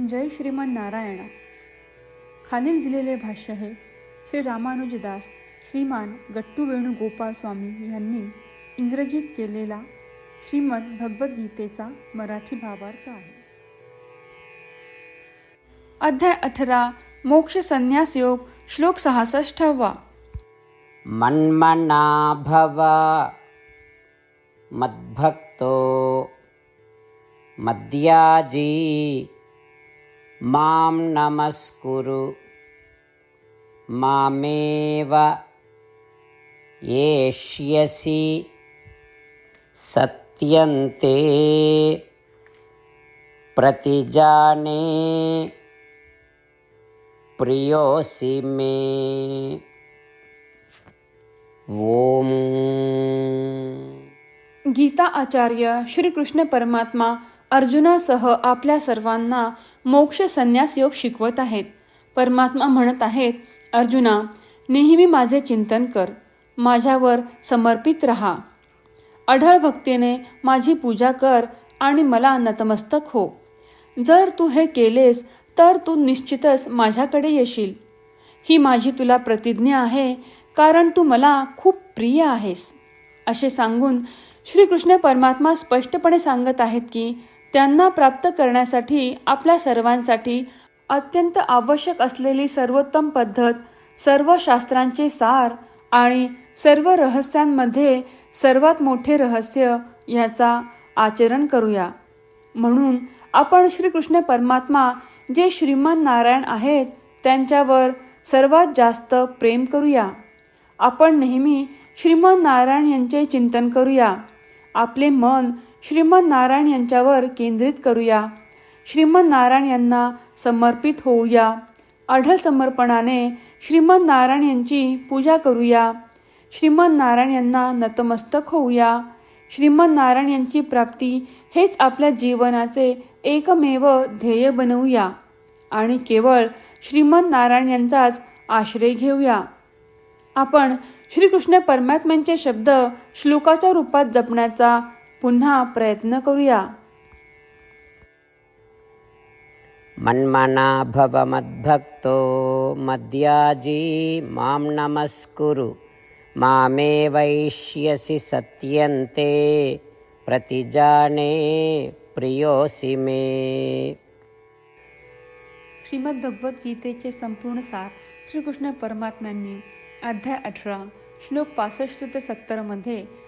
जय श्रीमान नारायणा. खालील दिलेले भाष्य हे श्री रामानुजदास श्रीमान गट्टू वेणुगोपाल स्वामी यांनी इंग्रजीत केलेला श्रीमद भगवद्गीतेचा मराठी भावार्थ आहे. अध्याय अठरा मोक्ष संन्यास योग श्लोक सहासष्टावा मन्मना भव मद्भक्तो मद्याजी मां नमस्कुरु। मामेव येष्यसि। सत्यन्ते प्रतिजाने प्रियोऽसि मे। ॐ गीता आचार्य श्रीकृष्ण परमात्मा अर्जुनासह आपल्या सर्वांना मोक्ष संन्यास योग शिकवत आहेत. परमात्मा म्हणत आहेत अर्जुना नेहमी माझे चिंतन कर. माझ्यावर समर्पित रहा. अढळ भक्तीने माझी पूजा कर आणि मला नतमस्तक हो. जर तू हे केलेस तर तू निश्चितच माझ्याकडे येशील. ही माझी तुला प्रतिज्ञा आहे कारण तू मला खूप प्रिय आहेस. असे सांगून श्रीकृष्ण परमात्मा स्पष्टपणे सांगत आहेत की त्यांना प्राप्त करण्यासाठी आपल्या सर्वांसाठी अत्यंत आवश्यक असलेली सर्वोत्तम पद्धत सर्व शास्त्रांचे सार आणि सर्व रहस्यांमध्ये सर्वात मोठे रहस्य याचा आचरण करूया. म्हणून आपण श्रीकृष्ण परमात्मा जे श्रीमान नारायण आहेत त्यांच्यावर सर्वात जास्त प्रेम करूया. आपण नेहमी श्रीमान नारायण यांचे चिंतन करूया. आपले मन श्रीमान नारायण यांच्यावर केंद्रित करूया. श्रीमन नारायण यांना समर्पित होऊया. अढळ समर्पणाने श्रीमन नारायण यांची पूजा करूया. श्रीमन नारायण यांना नतमस्तक होऊया. श्रीमन नारायण यांची प्राप्ती हेच आपल्या जीवनाचे एकमेव ध्येय बनवूया. आणि केवळ श्रीमन नारायण यांचाच आश्रय घेऊया. आपण श्रीकृष्ण परमात्म्यांचे शब्द श्लोकाच्या रूपात जपण्याचा पुन्हा प्रयत्न करूया. मन्मना भव मद्भक्तो मद्याजी मां नमस्कुरु। मामे वैष्यसि सत्यन्ते प्रतिजाने प्रियोऽसि मे। श्रीमद भगवद्गीतेचे संपूर्ण सार श्रीकृष्ण परमात्म्यांनी अध्याय अठरा श्लोक पासष्ट ते सत्तरमध्ये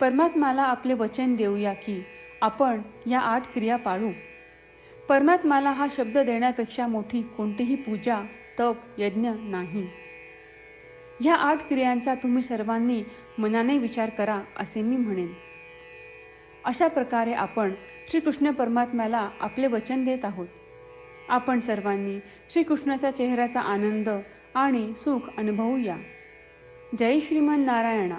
परमात्माला आपले वचन देऊया की आपण या आठ क्रिया पाळू. परमात्माला हा शब्द देण्यापेक्षा मोठी कोणतीही पूजा तप यज्ञ नाही. ह्या आठ क्रियांचा तुम्ही सर्वांनी मनाने विचार करा असे मी म्हणेन. अशा प्रकारे आपण श्रीकृष्ण परमात्म्याला आपले वचन देत आहोत. आपण सर्वांनी श्रीकृष्णाच्या चेहऱ्याचा आनंद आणि सुख अनुभवूया. जय श्रीमान नारायणा.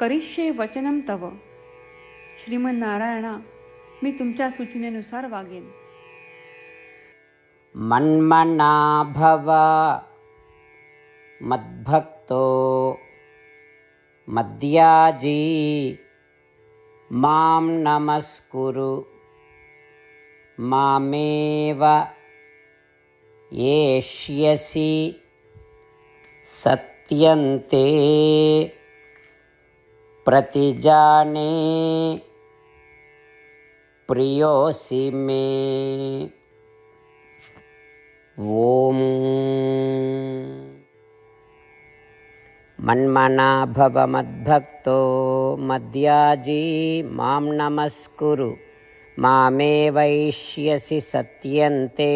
करिष्ये वचनम तव. श्रीमन नारायणा मी तुमच्या सूचनेनुसार वागेन. मन्मना भव मद्भक्तो मद्याजी मां नमस्कुरु मामेव येष्यसि सत्यन्ते। प्रतिजाने प्रियोऽसि मे ॐ मन्मना भव मद्भक्तो मद्याजी मां नमस्कुरु मामे वैष्यसि सत्यन्ते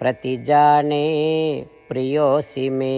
प्रतिजाने प्रियोऽसि मे